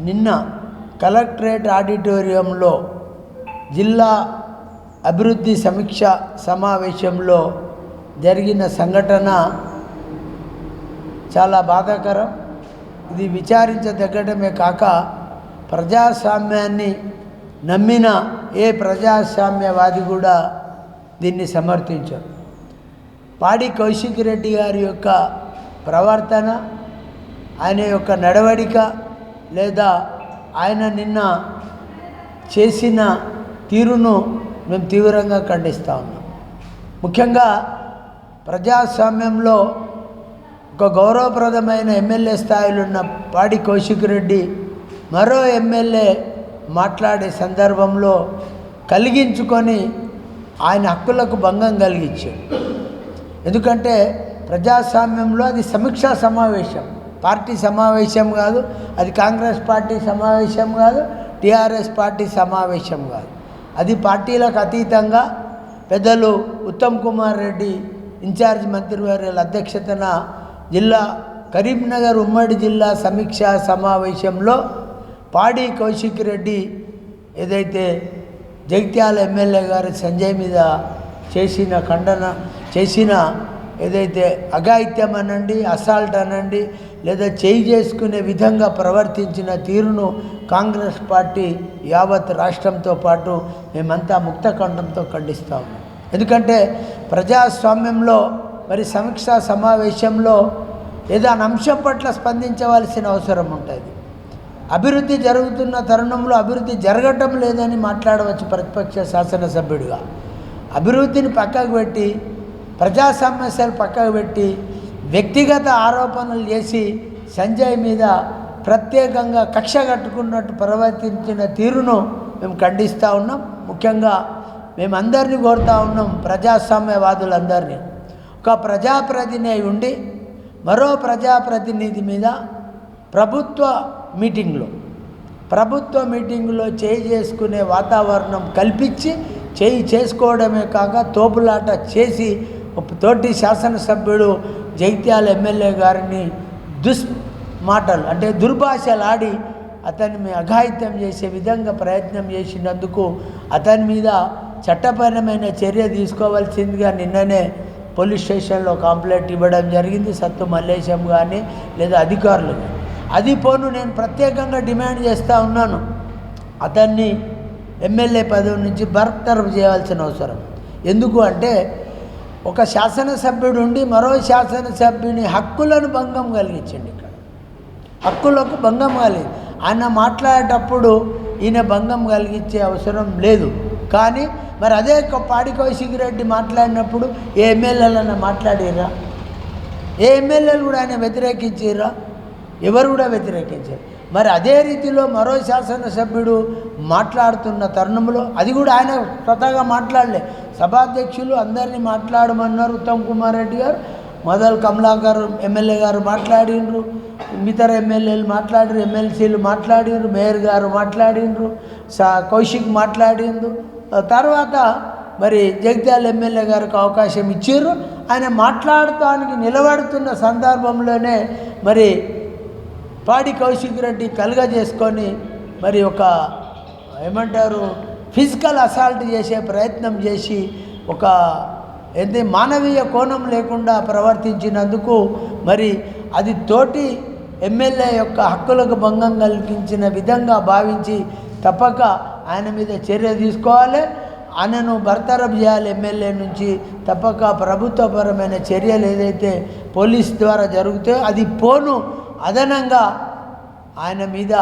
నిన్న కలెక్టరేట్ ఆడిటోరియంలో జిల్లా అభివృద్ధి సమీక్ష సమావేశంలో జరిగిన సంఘటన చాలా బాధాకరం. ఇది విచారించదగ్గడమే కాక ప్రజాస్వామ్యాన్ని నమ్మిన ఏ ప్రజాస్వామ్యవాది కూడా దీన్ని సమర్థించారు. పాడి కౌశిక్ రెడ్డి గారి యొక్క ప్రవర్తన ఆయన యొక్క నడవడిక లేదా ఆయన నిన్న చేసిన తీరును మేము తీవ్రంగా ఖండిస్తూ ఉన్నాం. ముఖ్యంగా ప్రజాస్వామ్యంలో ఒక గౌరవప్రదమైన ఎమ్మెల్యే స్థాయిలో ఉన్న పాడి కౌశిక్ రెడ్డి మరో ఎమ్మెల్యే మాట్లాడే సందర్భంలో కలిగించుకొని ఆయన హక్కులకు భంగం కలిగించాడు. ఎందుకంటే ప్రజాస్వామ్యంలో అది సమీక్షా సమావేశం. పార్టీ సమావేశం కాదు అది కాంగ్రెస్ పార్టీ సమావేశం కాదు టీఆర్ఎస్ పార్టీ సమావేశం కాదు. అది పార్టీలకు అతీతంగా పెద్దలు ఉత్తమ్ కుమార్ రెడ్డి ఇన్ఛార్జ్ మంత్రివర్యుల అధ్యక్షతన జిల్లా కరీంనగర్ ఉమ్మడి జిల్లా సమీక్షా సమావేశంలో పాడి కౌశిక్ రెడ్డి ఏదైతే జగిత్యాల ఎమ్మెల్యే గారు సంజయ్ మీద చేసిన ఖండన చేసిన ఏదైతే అఘాయిత్యం అనండి అసాల్ట్ అనండి లేదా చేయి చేసుకునే విధంగా ప్రవర్తించిన తీరును కాంగ్రెస్ పార్టీ యావత్ రాష్ట్రంతో పాటు మేమంతా ముక్తఖండంతో ఖండిస్తా ఉన్నాం. ఎందుకంటే ప్రజాస్వామ్యంలో మరి సమీక్షా సమావేశంలో ఏదైనా అంశం పట్ల స్పందించవలసిన అవసరం ఉంటుంది. అభివృద్ధి జరుగుతున్న తరుణంలో అభివృద్ధి జరగటం లేదని మాట్లాడవచ్చు ప్రతిపక్ష శాసనసభ్యుడిగా. అభివృద్ధిని పక్కకు పెట్టి ప్రజా సమస్యలు పక్కకు పెట్టి వ్యక్తిగత ఆరోపణలు చేసి సంజయ్ మీద ప్రత్యేకంగా కక్ష కట్టుకున్నట్టు ప్రవర్తించిన తీరును మేము ఖండిస్తూ ఉన్నాం. ముఖ్యంగా మేమందరినీ కోరుతూ ఉన్నాం ప్రజాస్వామ్యవాదులందరినీ. ఒక ప్రజాప్రతినిధి ఉండి మరో ప్రజాప్రతినిధి మీద ప్రభుత్వ మీటింగ్లో ప్రభుత్వ మీటింగ్లో చేయి చేసుకునే వాతావరణం కల్పించి చేయి చేసుకోవడమే కాక తోపులాట చేసి తోటి శాసనసభ్యుడు జైత్యాల ఎమ్మెల్యే గారిని దుస్ మాటలు అంటే దుర్భాషలాడి అతన్ని అఘాయిత్యం చేసే విధంగా ప్రయత్నం చేసినందుకు అతని మీద చట్టపరమైన చర్య తీసుకోవాల్సిందిగా నిన్ననే పోలీస్ స్టేషన్లో కంప్లైంట్ ఇవ్వడం జరిగింది సత్తు మల్లేశం కానీ లేదా అధికారులు అది పోను నేను ప్రత్యేకంగా డిమాండ్ చేస్తూ ఉన్నాను. అతన్ని ఎమ్మెల్యే పదవి నుంచి బర్తరఫ్ చేయాల్సిన అవసరం. ఎందుకు అంటే ఒక శాసనసభ్యుడు ఉండి మరో శాసనసభ్యుని హక్కులను భంగం కలిగించండి ఇక్కడ. హక్కులకు భంగం కలిగి ఆయన మాట్లాడేటప్పుడు ఈయన భంగం కలిగించే అవసరం లేదు. కానీ మరి అదే పాడి కౌశిక్ రెడ్డి మాట్లాడినప్పుడు ఏ ఎమ్మెల్యేలన్నా మాట్లాడిర్రా? ఏ ఎమ్మెల్యేలు కూడా ఆయన వ్యతిరేకించారా ఎవరు కూడా వ్యతిరేకించారు. మరి అదే రీతిలో మరో శాసనసభ్యుడు మాట్లాడుతున్న తరుణంలో అది కూడా ఆయన స్వతహాగా మాట్లాడలే. సభాధ్యక్షులు అందరినీ మాట్లాడమన్నారు ఉత్తమ్ కుమార్ రెడ్డి గారు మొదలు కమలాకర్ ఎమ్మెల్యే గారు మాట్లాడిండ్రు ఇతర ఎమ్మెల్యేలు మాట్లాడిరు ఎమ్మెల్సీలు మాట్లాడిండ్రు మేయర్ గారు మాట్లాడిండ్రు సా కౌశిక్ మాట్లాడిండ్రు తర్వాత మరి జగిత్యాల ఎమ్మెల్యే గారికి అవకాశం ఇచ్చారు ఆయన మాట్లాడటానికి నిలబడుతున్న సందర్భంలోనే మరి పాడి కౌశిక్ రెడ్డి కలుగజేసుకొని మరి ఒక ఏమంటారు ఫిజికల్ అసాల్ట్ చేసే ప్రయత్నం చేసి ఒక ఏంటి మానవీయ కోణం లేకుండా ప్రవర్తించినందుకు మరి అది తోటి ఎమ్మెల్యే యొక్క హక్కులకు భంగం కలిగించిన విధంగా భావించి తప్పక ఆయన మీద చర్య తీసుకోవాలి. ఆయనను బర్తరఫ్ చేయాలి ఎమ్మెల్యే నుంచి. తప్పక ప్రభుత్వపరమైన చర్యలు ఏదైతే పోలీస్ ద్వారా జరుగుతాయో అది పోను. అదనంగా ఆయన మీద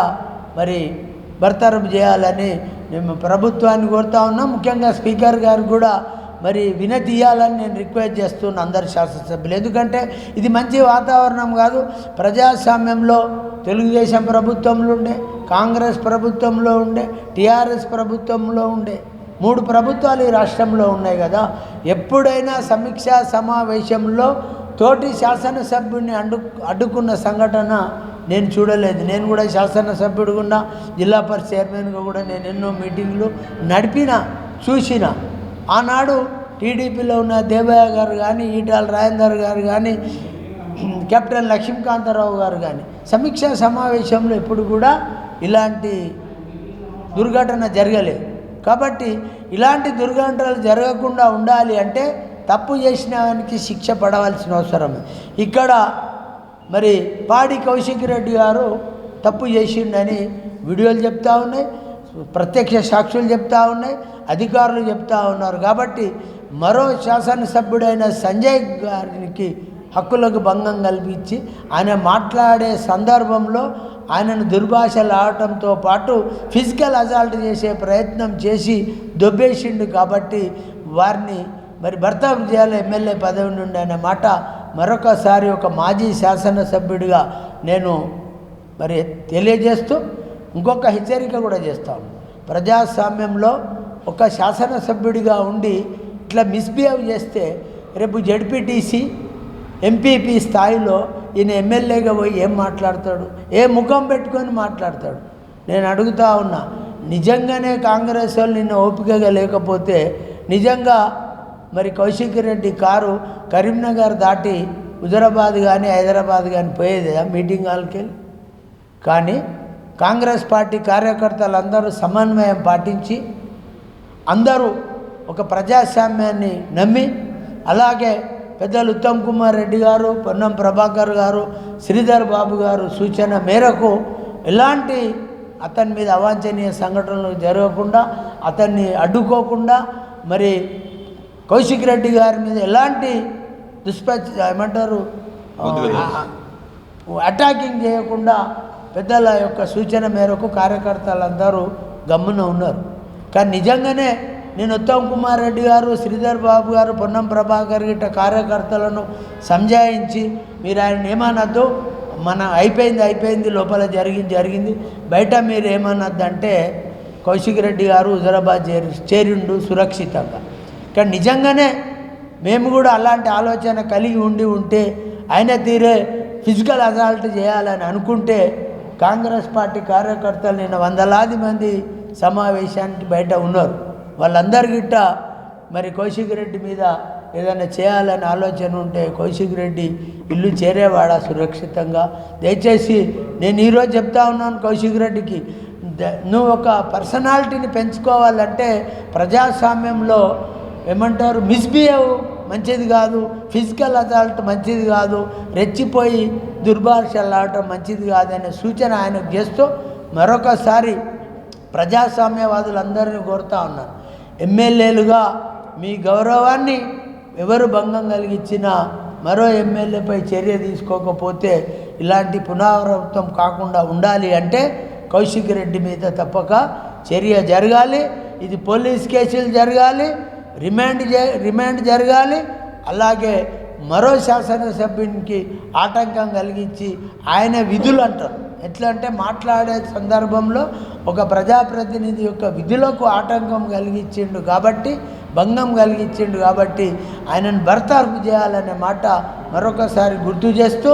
మరి బర్తరఫ్ చేయాలని మేము ప్రభుత్వాన్ని కోరుతా ఉన్నాం. ముఖ్యంగా స్పీకర్ గారు కూడా మరి వినతి ఇవ్వాలని నేను రిక్వెస్ట్ చేస్తున్నాను అందరు శాసనసభ్యులు. ఎందుకంటే ఇది మంచి వాతావరణం కాదు. ప్రజాస్వామ్యంలో తెలుగుదేశం ప్రభుత్వంలో ఉండే కాంగ్రెస్ ప్రభుత్వంలో ఉండే టీఆర్ఎస్ ప్రభుత్వంలో ఉండే మూడు ప్రభుత్వాలు ఈ రాష్ట్రంలో ఉన్నాయి కదా. ఎప్పుడైనా సమీక్షా సమావేశంలో తోటి శాసనసభ్యుడిని అడ్డు అడ్డుకున్న సంఘటన నేను చూడలేదు. నేను కూడా శాసనసభ్యుడుగా జిల్లా పరిషత్ చైర్మన్గా కూడా నేను ఎన్నో మీటింగ్లు నడిపిన చూసిన. ఆనాడు టీడీపీలో ఉన్న దేవయ్య గారు కానీ ఈటాల రాజేందర్ గారు కానీ కెప్టెన్ లక్ష్మీకాంతారావు గారు కానీ సమీక్షా సమావేశంలో ఎప్పుడు కూడా ఇలాంటి దుర్ఘటన జరగలేదు. కాబట్టి ఇలాంటి దుర్ఘటనలు జరగకుండా ఉండాలి అంటే తప్పు చేసిన వానికి శిక్ష పడవలసిన అవసరం. ఇక్కడ మరి పాడి కౌశిక్ రెడ్డి గారు తప్పు చేసిండని వీడియోలు చెప్తా ఉన్నాయి ప్రత్యక్ష సాక్షులు చెప్తా ఉన్నాయి అధికారులు చెప్తా ఉన్నారు. కాబట్టి మరో శాసనసభ్యుడైన సంజయ్ గారికి హక్కులకు భంగం కల్పించి ఆయన మాట్లాడే సందర్భంలో ఆయనను దుర్భాషలు ఆడటంతో పాటు ఫిజికల్ అజాల్ట్ చేసే ప్రయత్నం చేసి దొబ్బేసిండు కాబట్టి వారిని మరి భర్త చేయాలి ఎమ్మెల్యే పదవి నుండి అనే మాట మరొకసారి ఒక మాజీ శాసనసభ్యుడిగా నేను మరి తెలియజేస్తూ ఇంకొక హెచ్చరిక కూడా చేస్తాను ప్రజాస్వామ్యంలో ఒక శాసనసభ్యుడిగా ఉండి ఇట్లా మిస్బిహేవ్ చేస్తే రేపు జడ్పీటీసీ ఎంపీపీ స్థాయిలో ఈయన ఎమ్మెల్యేగా పోయి ఏం మాట్లాడతాడు? ఏ ముఖం పెట్టుకొని మాట్లాడతాడు? నేను అడుగుతా ఉన్నా నిజంగానే కాంగ్రెస్ వాళ్ళు నిన్న ఓపికగా లేకపోతే నిజంగా మరి కౌశిక్ రెడ్డి కారు కరీంనగర్ దాటి హుజరాబాద్ కానీ హైదరాబాద్ కానీ పోయేదా మీటింగ్ హాల్కి? కానీ కాంగ్రెస్ పార్టీ కార్యకర్తలందరూ సమన్వయం పాటించి అందరూ ఒక ప్రజాస్వామ్యాన్ని నమ్మి అలాగే పెద్దలు ఉత్తమ్ కుమార్ రెడ్డి గారు పొన్నం ప్రభాకర్ గారు శ్రీధర్ బాబు గారు సూచన మేరకు ఎలాంటి అతని మీద అవాంఛనీయ సంఘటనలు జరగకుండా అతన్ని అడ్డుకోకుండా మరి కౌశిక్ రెడ్డి గారి మీద ఎలాంటి దుష్ప్రచ ఏమంటారు అటాకింగ్ చేయకుండా పెద్దల యొక్క సూచన మేరకు కార్యకర్తలందరూ గమ్మున ఉన్నారు. కానీ నిజంగానే నేను ఉత్తమ్ కుమార్ రెడ్డి గారు శ్రీధర్ బాబు గారు పొన్నం ప్రభాకర్ గిట్ట కార్యకర్తలను సంజాయించి మీరు ఆయన ఏమనద్దు మన అయిపోయింది అయిపోయింది లోపల జరిగింది జరిగింది బయట మీరు ఏమన్నద్దు అంటే కౌశిక్ రెడ్డి గారు హుజరాబాద్ చేరి చేరిండు సురక్షితంగా. కానీ నిజంగానే మేము కూడా అలాంటి ఆలోచన కలిగి ఉండి ఉంటే ఆయన తీరే ఫిజికల్ అసాల్ట్ చేయాలని అనుకుంటే కాంగ్రెస్ పార్టీ కార్యకర్తలు నిన్న వందలాది మంది సమావేశానికి బయట ఉన్నారు. వాళ్ళందరి గిట్ట మరి కౌశిక్ రెడ్డి మీద ఏదైనా చేయాలని ఆలోచన ఉంటే కౌశిక్ రెడ్డి ఇల్లు చేరేవాడా సురక్షితంగా. దయచేసి నేను ఈరోజు చెప్తా ఉన్నాను కౌశిక్ రెడ్డికి నువ్వు ఒక పర్సనాలిటీని పెంచుకోవాలంటే ప్రజాస్వామ్యంలో ఏమంటారు? మిస్బిహేవ్ మంచిది కాదు. ఫిజికల్ అసాల్ట్ మంచిది కాదు. రెచ్చిపోయి దుర్భాషలాడటం మంచిది కాదనే సూచన ఆయనకు చేస్తూ మరొకసారి ప్రజాస్వామ్యవాదులందరినీ కోరుతా ఉన్నాను. ఎమ్మెల్యేలుగా మీ గౌరవాన్ని ఎవరు భంగం కలిగించినా మరో ఎమ్మెల్యేపై చర్య తీసుకోకపోతే ఇలాంటి పునరావృతం కాకుండా ఉండాలి అంటే కౌశిక్ రెడ్డి మీద తప్పక చర్య జరగాలి. ఇది పోలీస్ కేసులు జరగాలి. రిమాండ్ రిమాండ్ జరగాలి. అలాగే మరో శాసనసభ్యునికి ఆటంకం కలిగించి ఆయన విధులు అంటారు. ఎట్లా అంటే మాట్లాడే సందర్భంలో ఒక ప్రజాప్రతినిధి యొక్క విధులకు ఆటంకం కలిగించిండు కాబట్టి భంగం కలిగించిండు కాబట్టి ఆయనను బర్తార్పు చేయాలనే మాట మరొకసారి గుర్తు చేస్తూ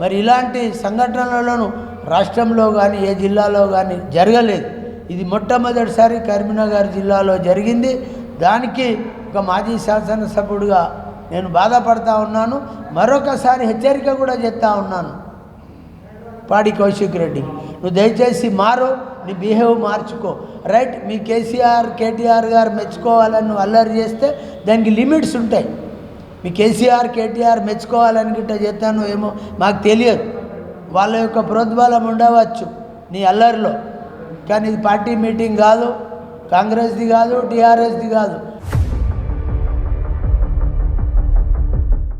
మరి ఇలాంటి సంఘటనలను రాష్ట్రంలో కానీ ఏ జిల్లాలో కానీ జరగలేదు. ఇది మొట్టమొదటిసారి కరీంనగర్ జిల్లాలో జరిగింది. దానికి ఒక మాజీ శాసనసభ్యుడిగా నేను బాధపడతా ఉన్నాను. మరొకసారి హెచ్చరిక కూడా చేస్తూ ఉన్నాను. పాడి కౌశిక్ రెడ్డి నువ్వు దయచేసి మారు నీ బిహేవ్ మార్చుకో. రైట్ మీ కేసీఆర్ కేటీఆర్ గారు మెచ్చుకోవాలని నువ్వు అల్లరి చేస్తే దానికి లిమిట్స్ ఉంటాయి. మీ కేసీఆర్ కేటీఆర్ మెచ్చుకోవాలని గిట్ట చేస్తాను ఏమో మాకు తెలియదు. వాళ్ళ యొక్క ప్రోద్బలం ఉండవచ్చు నీ అల్లరిలో. కానీ ఇది పార్టీ మీటింగ్ కాదు. కాంగ్రెస్ది కాదు టీఆర్ఎస్ది కాదు.